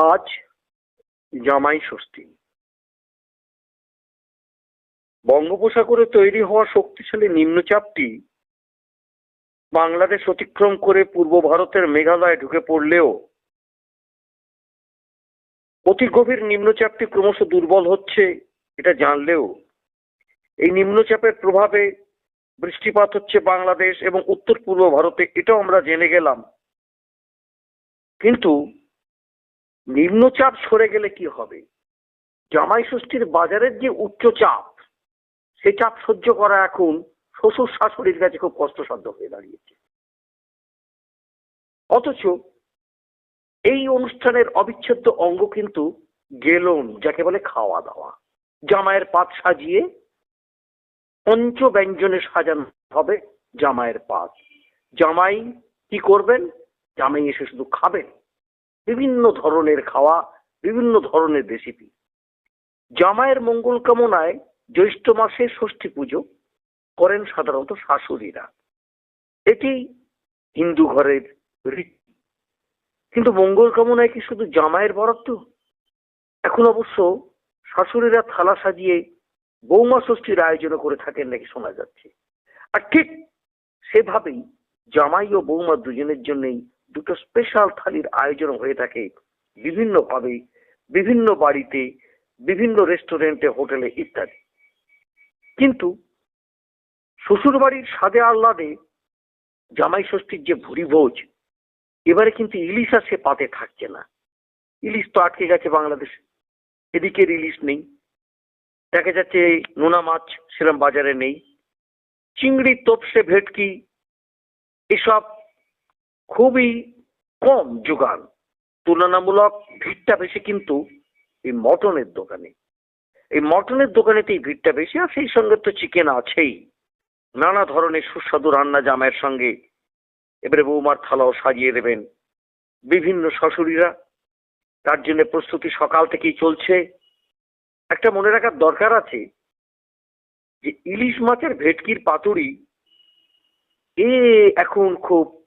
আজ জামাই ষষ্ঠী। বঙ্গোপসাগরে তৈরি হওয়া শক্তিশালী নিম্নচাপটি বাংলাদেশ অতিক্রম করে পূর্ব ভারতের মেঘালয়ে ঢুকে পড়লেও অতি গভীর নিম্নচাপটি ক্রমশ দুর্বল হচ্ছে এটা জানলেও এই নিম্নচাপের প্রভাবে বৃষ্টিপাত হচ্ছে বাংলাদেশ এবং উত্তর পূর্ব ভারতে, এটাও আমরা জেনে গেলাম। কিন্তু নিম্নচাপ সরে গেলে কি হবে? জামাই ষষ্ঠীর বাজারের যে উচ্চ চাপ, সে চাপ সহ্য করা এখন শ্বশুর শাশুড়ির কাছে খুব কষ্টসাধ্য হয়ে দাঁড়িয়েছে। অথচ এই অনুষ্ঠানের অবিচ্ছেদ্য অঙ্গ কিন্তু গেলন, যাকে বলে খাওয়া দাওয়া জামাইয়ের পাত সাজিয়ে পঞ্চ ব্যঞ্জনে সাজানো হবে জামাইয়ের পাত। জামাই কি করবেন? জামাই এসে শুধু খাবেন। বিভিন্ন ধরনের খাওয়া, বিভিন্ন ধরনের রেসিপি জামাইয়ের মঙ্গল কামনায় জ্যৈষ্ঠ মাসে ষষ্ঠী পুজো করেন সাধারণত শাশুড়িরা। এটি হিন্দু ঘরের রীতি। কিন্তু মঙ্গল কামনায় কি শুধু জামাইয়ের বরাদ্দ? এখন অবশ্য শাশুড়িরা থালা সাজিয়ে বৌমা ষষ্ঠীর আয়োজন করে থাকেন নাকি শোনা যাচ্ছে। আর ঠিক সেভাবেই জামাই ও বৌমা দুজনের জন্যই দুটো স্পেশাল থালির আয়োজন হয়ে থাকে বিভিন্নভাবে, বিভিন্ন বাড়িতে, বিভিন্ন রেস্টুরেন্টে হোটেলে ইত্যাদি। কিন্তু শ্বশুর বাড়ির আহ্লাদে জামাই ষষ্ঠীর যে ভুরি ভোজ, এবারে কিন্তু ইলিশ আর সে পাতে থাকছে না। ইলিশ তো আটকে গেছে বাংলাদেশে। এদিকের ইলিশ নেই। দেখা যাচ্ছে নোনা মাছ সেরম বাজারে নেই। চিংড়ি, তোপসে, ভেটকি, এসব খুবই কম যোগান। তুলনামূলক ভিড়টা বেশি কিন্তু এই মটনের দোকানে। এই মটনের দোকানেতেই ভিড়টা বেশি, আর সেই সঙ্গে তো চিকেন আছেই। নানা ধরনের সুস্বাদু রান্না জামাইয়ের সঙ্গে। এবারে বৌমার থালাও সাজিয়ে দেবেন। বিভিন্ন শাশুড়িরা, তার জন্য প্রস্তুতি সকাল থেকেই চলছে। একটা মনে রাখার দরকার আছে যে ইলিশ মাছের ভেটকির পাতুরি, এ এখন খুব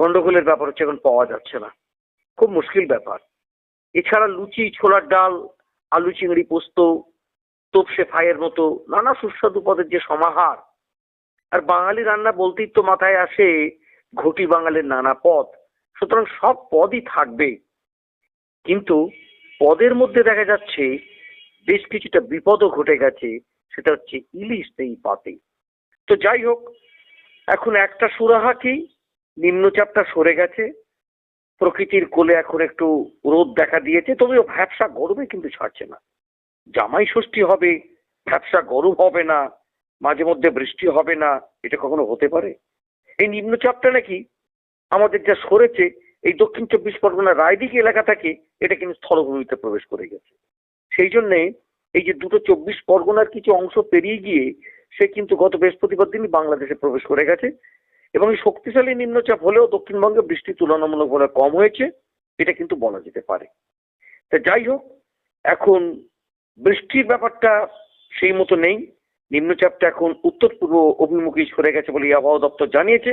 গন্ডগোলের ব্যাপার হচ্ছে এখন পাওয়া যাচ্ছে না। খুব মুশকিল ব্যাপার। এছাড়া লুচি, ছোলার ডাল, আলু চিংড়ি পোস্ত, তোপসে ফ্রাইয়ের মতো নানা সুস্বাদু পদের যে সমাহার। আর বাঙালি রান্না বলতেই তো মাথায় আসে ঘটি বাঙালির নানা পদ। সুতরাং সব পদই থাকবে। কিন্তু পদের মধ্যে দেখা যাচ্ছে বেশ কিছুটা বিপদও ঘটে গেছে, সেটা হচ্ছে ইলিশ এই পাতে। তো যাই হোক, এখন একটা সুরাহা কি? নিম্নচাপটা সরে গেছে, প্রকৃতির কোলে এখন একটু রোদ দেখা দিয়েছে, তবেও ভ্যাবসা গরমে কিন্তু ছাড়ছে না। জামাই ষষ্ঠী হবে, ভ্যাবসা গরম হবে না, মাঝে মধ্যে বৃষ্টি হবে না, এটা কখনো হতে পারে? এই নিম্নচাপটা নাকি আমাদের যা সরেছে, এই দক্ষিণ চব্বিশ পরগনা রায়দিঘি এলাকা থেকে এটা কিন্তু স্থলভূমিতে প্রবেশ করে গেছে। সেই জন্যে এই যে দুটো চব্বিশ পরগনার কিছু অংশ পেরিয়ে গিয়ে, সে কিন্তু গত বৃহস্পতিবার দিনই বাংলাদেশে প্রবেশ করে গেছে। এবং শক্তিশালী নিম্নচাপ হলেও দক্ষিণবঙ্গে বৃষ্টি তুলনামূলকভাবে কম হয়েছে, এটা কিন্তু বলা যেতে পারে। তা যাই হোক, এখন বৃষ্টির ব্যাপারটা সেই মতো নেই। নিম্নচাপটা এখন উত্তর পূর্ব অভিমুখী সরে গেছে বলে আবহাওয়া দপ্তর জানিয়েছে।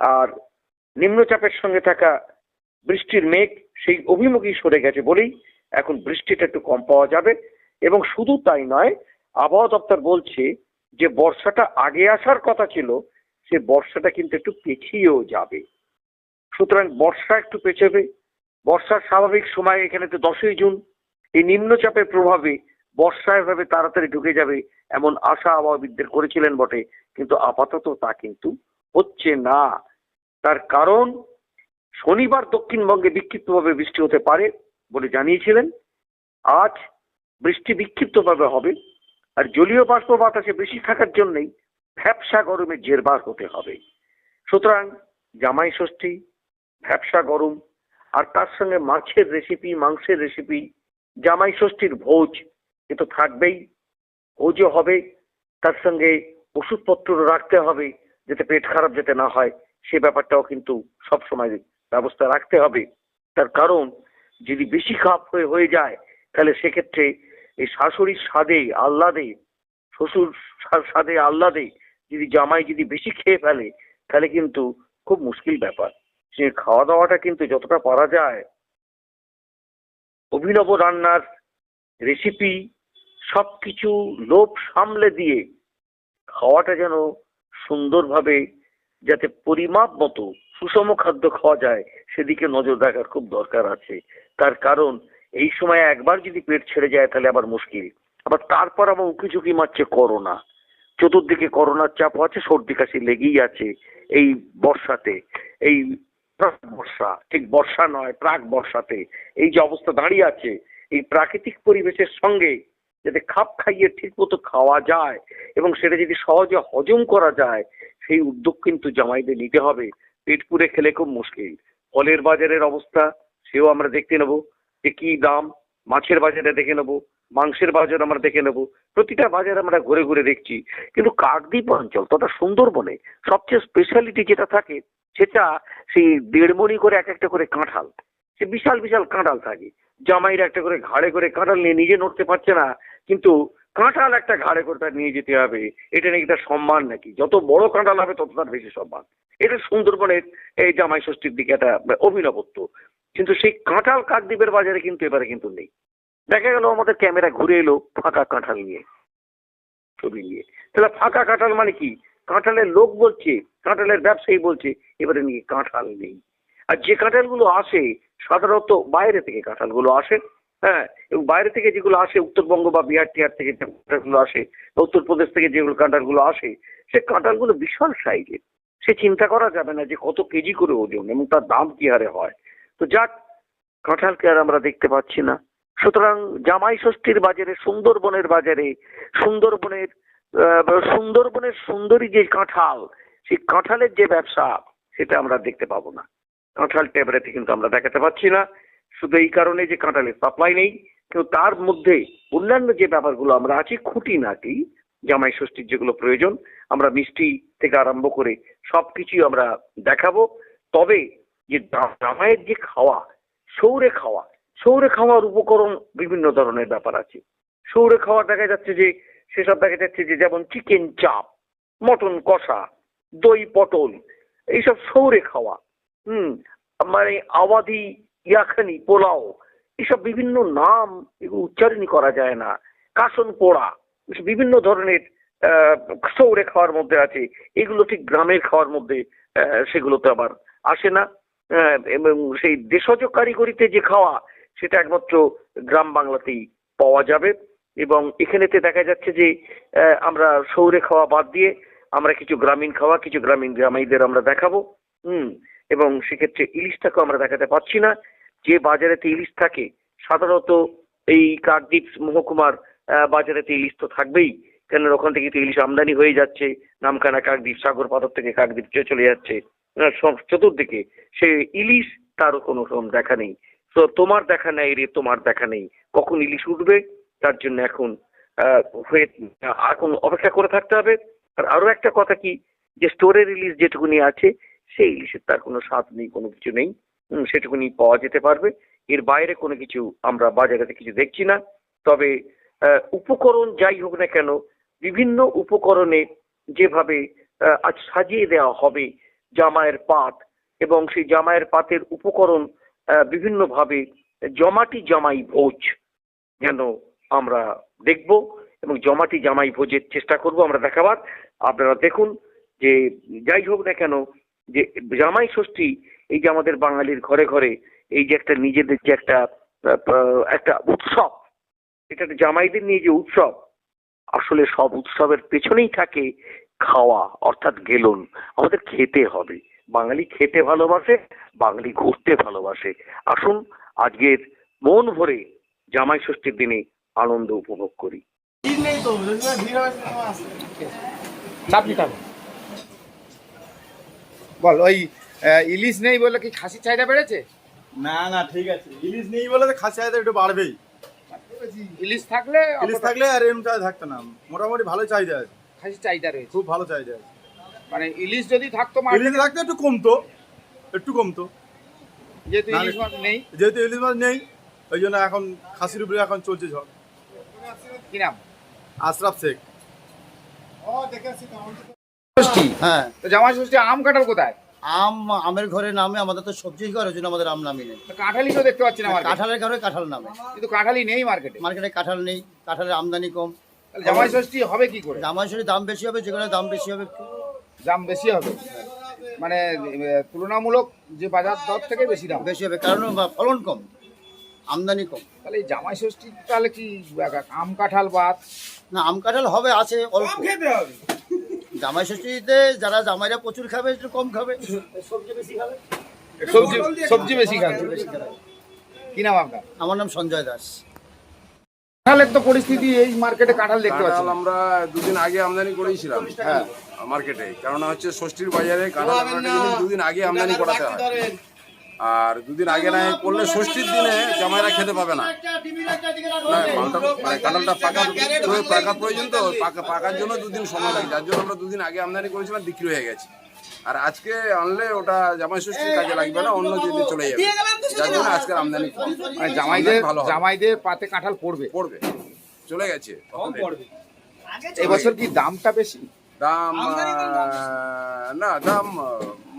আর নিম্নচাপের সঙ্গে থাকা বৃষ্টির মেঘ সেই অভিমুখী সরে গেছে বলেই এখন বৃষ্টিটা একটু কম পাওয়া যাবে। এবং শুধু তাই নয়, আবহাওয়া দপ্তর বলছে যে বর্ষাটা আগে আসার কথা ছিল সে বর্ষাটা কিন্তু একটু পেছিয়েও যাবে। সুতরাং বর্ষা একটু পেছাবে। বর্ষার স্বাভাবিক সময় এখানে তো দশই জুন। এই নিম্নচাপের প্রভাবে বর্ষা এভাবে তাড়াতাড়ি ঢুকে যাবে এমন আশা আবহাওয়াবিদদের করেছিলেন বটে, কিন্তু আপাতত তা কিন্তু হচ্ছে না। তার কারণ, শনিবার দক্ষিণবঙ্গে বিক্ষিপ্তভাবে বৃষ্টি হতে পারে বলে জানিয়েছিলেন। আজ বৃষ্টি বিক্ষিপ্তভাবে হবে। আর জলীয় বাষ্প বাতাসে বেশি থাকার জন্যই ভ্যাবসা গরমে জেরবার হতে হবে। সুতরাং জামাই ষষ্ঠী, ভ্যাবসা গরম, আর তার সঙ্গে মাছের রেসিপি মাংসের রেসিপি জামাই ষষ্ঠীর ভোজ এ তো থাকবেই। ভোজও হবে, তার সঙ্গে ওষুধপত্র রাখতে হবে যাতে পেট খারাপ যাতে না হয়, সে ব্যাপারটাও কিন্তু সব সময় ব্যবস্থা রাখতে হবে। তার কারণ, যদি বেশি খাপ হয়ে হয়ে যায়, তাহলে সেক্ষেত্রে এই শাশুড়ির স্বাদে, আহ্লাদে, শ্বশুর স্বাদে, আহ্লাদে যদি জামাই যদি বেশি খেয়ে ফেলে, তাহলে কিন্তু খুব মুশকিল ব্যাপার। সে খাওয়া দাওয়াটা কিন্তু যতটা পারা যায়, অভিনব রান্নার রেসিপি সব কিছু লোভ সামলে দিয়ে খাওয়াটা যেন সুন্দরভাবে যাতে পরিমাপ মতো সুষম খাদ্য খাওয়া যায়, সেদিকে নজর রাখার খুব দরকার আছে। তার কারণ, এই সময় একবার যদি পেট ছেড়ে যায়, তাহলে আবার মুশকিল। আবার তারপর আবার উঁকি ঝুঁকি মারছে করোনা। চতুর্দিকে করোনার চাপ আছে, সর্দি কাশি লেগেই আছে এই বর্ষাতে। এই প্রাক বর্ষা, ঠিক বর্ষা নয়, প্রাক বর্ষাতে এই যে অবস্থা দাঁড়িয়ে আছে, এই প্রাকৃতিক পরিবেশের সঙ্গে যাতে খাপ খাইয়ে ঠিক মতো খাওয়া যায় এবং সেটা যদি সহজে হজম করা যায়, সেই উদ্যোগ কিন্তু জামাইদের নিতে হবে। পেট পুরে খেলে খুব মুশকিল। ফলের বাজারের অবস্থা, সেও আমরা দেখতে নেব যে কি দাম, মাছের বাজারে দেখে নেব। মাংসের বাজার আমরা দেখে নেব। প্রতিটা বাজার আমরা ঘুরে ঘুরে দেখছি। কিন্তু কাকদ্বীপ অঞ্চল তথা সুন্দরবনে সবচেয়ে স্পেশালিটি যেটা থাকে, সেটা সেই দেড়মণি করে এক একটা করে কাঁঠাল। সে বিশাল বিশাল কাঁঠাল থাকে। জামাইরা একটা করে ঘাড়ে করে কাঁঠাল নিয়ে নিজে নড়তে পারছে না, কিন্তু কাঁঠাল একটা ঘাড়ে করে তার নিয়ে যেতে হবে। এটা নাকি তার সম্মান নাকি? যত বড় কাঁঠাল হবে, তত তার বেশি সম্মান। এটা সুন্দরবনের এই জামাই ষষ্ঠীর দিকে একটা অভিনবত্ব। কিন্তু সেই কাঁঠাল কাকদ্বীপের বাজারে কিন্তু এবারে কিন্তু নেই। দেখা গেল আমাদের ক্যামেরা ঘুরে এলো ফাঁকা কাঁঠাল নিয়ে, ছবি নিয়ে। তাহলে ফাঁকা কাঁঠাল মানে কি? কাঁঠালের লোক বলছে, কাঁঠালের ব্যবসায়ী বলছে, এবারে নিয়ে কাঁঠাল নেই। আর যে কাঁঠালগুলো আসে, সাধারণত বাইরে থেকে কাঁঠালগুলো আসে হ্যাঁ? এবং বাইরে থেকে যেগুলো আসে, উত্তরবঙ্গ বা বিহার টিহার থেকে যে কাঁঠালগুলো আসে, বা উত্তরপ্রদেশ থেকে যেগুলো কাঁঠালগুলো আসে, সে কাঁঠালগুলো বিশাল সাইজের। সে চিন্তা করা যাবে না যে কত কেজি করে ওজন এবং তার দাম কি হারে হয়। তো যাক, কাঁঠালকে আর আমরা দেখতে পাচ্ছি না। সুতরাং জামাই ষষ্ঠীর বাজারে, সুন্দরবনের বাজারে, সুন্দরবনের সুন্দরবনের সুন্দরী যে কাঁঠাল, সেই কাঁঠালের যে ব্যবসা, সেটা আমরা দেখতে পাবো না। কাঁঠাল টেবরেতে কিন্তু আমরা দেখাতে পাচ্ছি না। শুধু এই কারণে যে কাঁঠালের সাপ্লাই নেই, কিন্তু তার মধ্যে অন্যান্য যে ব্যাপারগুলো আমরা আছি, খুঁটি খুঁটিনাটি জামাই ষষ্ঠীর যেগুলো প্রয়োজন, আমরা মিষ্টি থেকে আরম্ভ করে সব কিছুই আমরা দেখাবো। তবে যে জামাইয়ের যে খাওয়া, সৌরে খাওয়া সৌরে খাওয়ার উপকরণ বিভিন্ন ধরনের ব্যাপার আছে। সৌরে খাওয়া দেখা যাচ্ছে যে সেসব দেখা যাচ্ছে যে যেমন চিকেন চাপ মটন কষা দই পটল এইসব সৌরে খাওয়া হুম মানে আওয়াধি ইয়াখানি পোলাও এসব বিভিন্ন নাম এগুলো উচ্চারণই করা যায় না। কাসন পোড়া বিভিন্ন ধরনের সৌরে খাওয়ার মধ্যে আছে। এগুলো ঠিক গ্রামের খাওয়ার মধ্যে আহ, সেগুলোতে আবার আসে না। এবং সেই দেশজ কারিগরিতে যে খাওয়া সেটা একমাত্র গ্রাম বাংলাতেই পাওয়া যাবে। এবং এখানেতে দেখা যাচ্ছে যে আমরা সৌরে খাওয়া বাদ দিয়ে আমরা কিছু গ্রামীণ খাওয়া, কিছু গ্রামীণ গ্রামাইদের আমরা দেখাবো। হুম, এবং সেক্ষেত্রে ইলিশটাকেও আমরা দেখাতে পারছি না। যে বাজারেতে ইলিশ থাকে, সাধারণত এই কাকদ্বীপ মহকুমার বাজারেতে ইলিশ তো থাকবেই। কেন ওখান থেকে তো ইলিশ আমদানি হয়ে যাচ্ছে। নামখানা কাকদ্বীপ, সাগর পাথর থেকে কাকদ্বীপ চলে- যাচ্ছে। চতুর্দিকে। সে ইলিশ তারও কোনো রকম দেখা নেই। তো তোমার দেখা নেই রে, তোমার দেখা নেই। কখন ইলিশ উঠবে, তার জন্য এখন হয়ে এখন অপেক্ষা করে থাকতে হবে। আর আরও একটা কথা কি, যে স্টোরের ইলিশ যেটুকুনি আছে, সেই ইলিশের তার কোনো স্বাদ নেই, কোনো কিছু নেই। সেটুকুনি পাওয়া যেতে পারবে। এর বাইরে কোনো কিছু আমরা বাজারেতে কিছু দেখছি না। তবে উপকরণ যাই হোক না কেন, বিভিন্ন উপকরণে যেভাবে আজ সাজিয়ে দেওয়া হবে জামায়ের পাত এবং সেই জামায়ের পাতের উপকরণ বিভিন্নভাবে জমাটি জামাই ভোজ যেন আমরা দেখব এবং জমাটি জামাই ভোজের চেষ্টা করব আমরা দেখাবার। আপনারা দেখুন যে যাই হোক না কেন, যে জামাই ষষ্ঠী, এই যে আমাদের বাঙালির ঘরে ঘরে এই যে একটা নিজেদের যে একটা একটা উৎসব এটা জামাইদের নিয়ে যে উৎসব, আসলে সব উৎসবের পেছনেই থাকে খাওয়া, অর্থাৎ গেলন। আমাদের খেতে হবে। বাঙালি খেতে ভালোবাসে বাঙালি ঘুরতে ভালোবাসে। আসুন আজকের মন ভরে জামাই ষষ্ঠীর দিনে আনন্দ উপভোগ করি। বল ওই ইলিশ নেই বলে কি খাসি চাহিদা বেড়েছে? না না ঠিক আছে। ইলিশ নেই বলে তো খাসি আয়তা একটু বাড়বেই। ইলিশ থাকলে ইলিশ থাকলে আর এরকম চাহিদা থাকতো না। মোটামুটি ভালো চাহিদা আছে। খাসি চাহিদা রয়েছে। খুব ভালো চাহিদা আছে। মানে ইলিশ যদি থাকতো ইলিশ থাকতো একটু কমতো একটু কমতো। যেহেতু ইলিশ মাছ নেই। যেহেতু ইলিশ মাছ নেই ওই জন্য এখন খাসির উপরে এখন চলছে ঝড়। কি নাম? আশরাফ শেখ। ষষ্ঠী? হ্যাঁ। তো জামাই ষষ্ঠী আম কাঁঠাল কোথায়? আম আমের ঘরে নামে আমাদের তো সবজি ঘর ওই জন্য আমাদের আম নামই নেই। কাঁঠালি তো দেখতে পাচ্ছি না কাঁঠালের ঘরে কাঁঠাল নামে। কিন্তু কাঁঠালি নেই মার্কেটে। মার্কেটে কাঁঠাল নেই কাঁঠালের আমদানি কম। জামাই ষষ্ঠী হবে কি করে? জামাইশরী দাম বেশি হবে যেখানে দাম বেশি হবে। একটু দাম বেশি হবে। মানে তুলনামূলক যে বাজার দর থেকে বেশি দাম। বেশি হবে কারণ ফলন কম আমদানি কম। তাহলে এই জামাই ষষ্ঠী তাহলে কি আম কাঁঠাল বাদ? না আম কাঁঠাল হবে আছে অল্প। জামাই ষষ্ঠীতে যারা জামাইরা প্রচুর খাবে একটু কম খাবে। সবজি বেশি খাবে? সবজি সবজি বেশি খাবে। কি নাম আপনার? আমার নাম সঞ্জয় দাস। কাঁঠালের তো পরিস্থিতি এই মার্কেটে কাঁঠাল দেখতে পাচ্ছি আমরা দুদিন আগে আমদানি করেছিলাম হ্যাঁ। মার্কেটে কেননা হচ্ছে ষষ্ঠীর বাজারে কাঁঠাল দুদিন আগে আমদানি করাতে হয়। আর দুদিন আগে না করলে ষষ্ঠীর দিনে জামাইরা খেতে পাবে না। না, মানে কাঁঠালটা পাকা পাকা প্রয়োজন তো পাকা পাকার জন্য দুদিন সময় লাগে। যার জন্য আমরা দুদিন আগে আমদানি করেছিলাম বিক্রি হয়ে গেছে। আর আজকে আনলে ওটা জামাই ষষ্ঠীর কাজে লাগবে না অন্য দিনে চলে যাবে। যার জন্য আজকের আমদানি কম। মানে জামাইদের ভালো। জামাইদের পাতে কাঁঠাল পড়বে। পড়বে। চলে গেছে। এবছর কি দামটা বেশি? দাম না দাম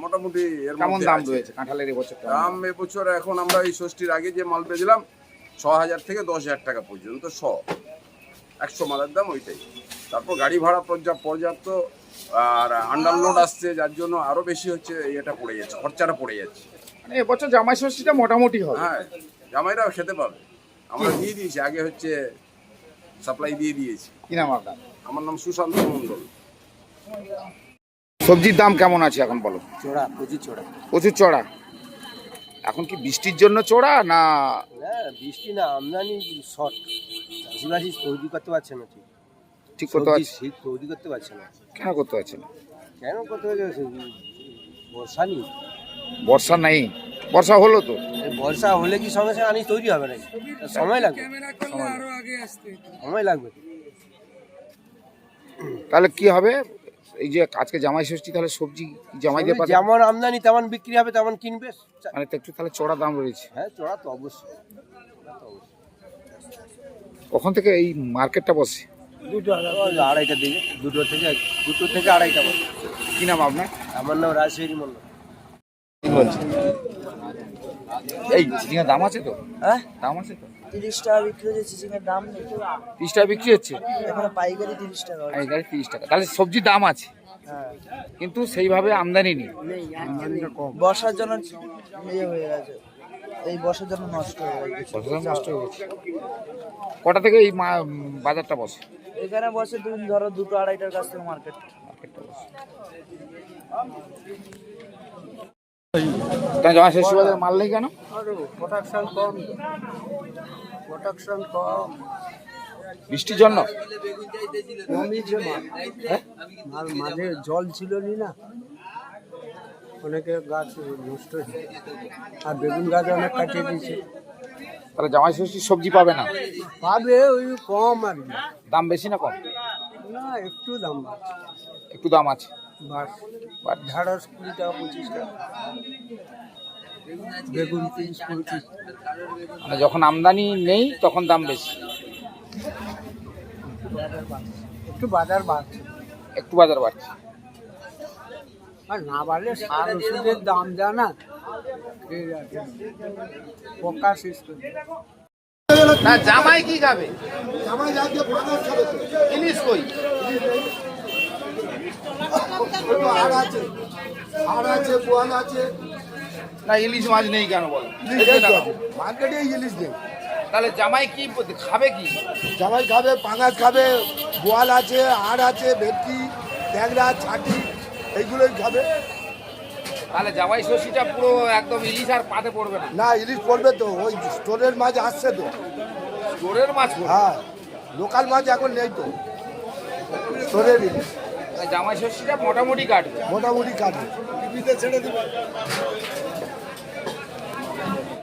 মোটামুটি এর কেমন দাম রয়েছে কাঁঠালের এবছর দাম এবছর এখন আমরা এই ষষ্ঠীর আগে যে মাল পেয়েছিলাম ছ হাজার থেকে দশ হাজার টাকা পর্যন্ত শ। একশো মালের দাম ওইটাই। তারপর গাড়ি ভাড়া পর্যাপ্ত পর্যাপ্ত আর আন্ডারলোড আসছে যার জন্য আরও বেশি হচ্ছে এটা পড়ে যাচ্ছে খরচাটা পড়ে যাচ্ছে। মানে এবছর জামাই ষষ্ঠীটা মোটামুটি হবে। হ্যাঁ জামাইরাও খেতে পাবে। আমরা দিয়ে দিয়েছি আগে হচ্ছে সাপ্লাই দিয়ে দিয়েছি। কি নাম আপনার? আমার নাম সুশান্ত মণ্ডল। সবজির দাম কেমন আছে এখন বলো? চোড়া প্রচুর চোড়া। প্রচুর চড়া? এখন কি বৃষ্টির জন্য চড়া না হ্যাঁ বৃষ্টি না আমদানি শর্ট। চাষিবাসি তৈরি করতে পারছে না ঠিক। ঠিক করতে পারছি ঠিক তৈরি করতে পারছে না। কেন করতে পারছে না? কেন করতে পারছে বর্ষা নেই। বর্ষা নাই। বর্ষা হলো তো। এই বর্ষা হলে কি সঙ্গে সঙ্গে আনিস তৈরি হবে নাকি? সময় লাগবে। সময় লাগবে। তাহলে কি হবে? এই যে আজকে জামাই ষষ্ঠী তাহলে সবজি জামাইদের পাতে যেমন আমদানি তেমন বিক্রি হবে তেমন কিনবে। মানে তো একটু তাহলে চড়া দাম রয়েছে। হ্যাঁ চড়া তো অবশ্যই। কখন থেকে এই মার্কেটটা বসে? দুটো ওই আড়াইটার দিকে দুটো থেকে দুটো থেকে আড়াইটা বলে কি নাম আপনার? আমার নাম রাজশাহী মন্ডল এই দাম আছে তো? হ্যাঁ? দাম আছে তো? তিরিশ টাকা বিক্রি হচ্ছে চিচিংয়ের দাম নেই। তিরিশ টাকা বিক্রি হচ্ছে? এখানে পাইকারি তিরিশ টাকা এখানে তিরিশ টাকা তাহলে সবজির দাম আছে। হ্যাঁ। কিন্তু সেইভাবে আমদানি নেই। বর্ষার জন্য ইয়ে হয়ে গেছে। এই বর্ষার জন্য নষ্ট হয়ে গেছে। নষ্ট হয়ে গেছে। কটা থেকে এই মা- বাজারটা বসে? এখানে বসে তুমি ধরো দুটো আড়াইটার কাছ থেকে মার্কেট মার্কেটটা বসে। বাজারে মাল নেই কেন? প্রোডাকশন কম। প্রোডাকশন কম। বৃষ্টির জন্য? মাল মাল মাঝে জল ছিল নি না? অনেকে গাছ নষ্ট হয়েছে। আর বেগুন গাছ অনেক কাটিয়ে দিয়েছে। তাহলে জামাই ষষ্ঠীর সবজি পাবে না? পাবে ওই কম আর দাম বেশি না কম? না একটু দাম একটু দাম আছে। বাস বাট ঢেঁড়স কুড়ি টাকা পঁচিশ টাকা। বেগুন তিরিশ পঁয়ত্রিশ মানে যখন আমদানি নেই তখন দাম বেশি। একটু বাজার বাড়ছে। একটু বাজার বাড়ছে। আর না বাড়লে সার ওষুধের দাম যা না পোকা শেষ করে। না জামাই কি খাবে ইলিশ কই? না ইলিশ মাছ নেই কেন বল? মার্কেটে ইলিশ নেই। তাহলে জামাই কি খাবে কি? জামাই খাবে পাঙাশ খাবে বোয়াল আছে হাড় আছে ভেটকি ট্যাংরা ছাটি এইগুলোই খাবে। তাহলে জামাই ষষ্ঠীটা পুরো একদম ইলিশ আর পাতে পড়বে না? না ইলিশ পড়বে তো। ওই স্টোরের মাছ আসছে তো। জোরের মাছ হ্যাঁ। লোকাল মাছ এখন নেই তো। স্টোরের ইলিশ জামাই ষষ্ঠীটা মোটামুটি কাটবে। মোটামুটি কাটবে। টিভিতে ছেড়ে দিবে।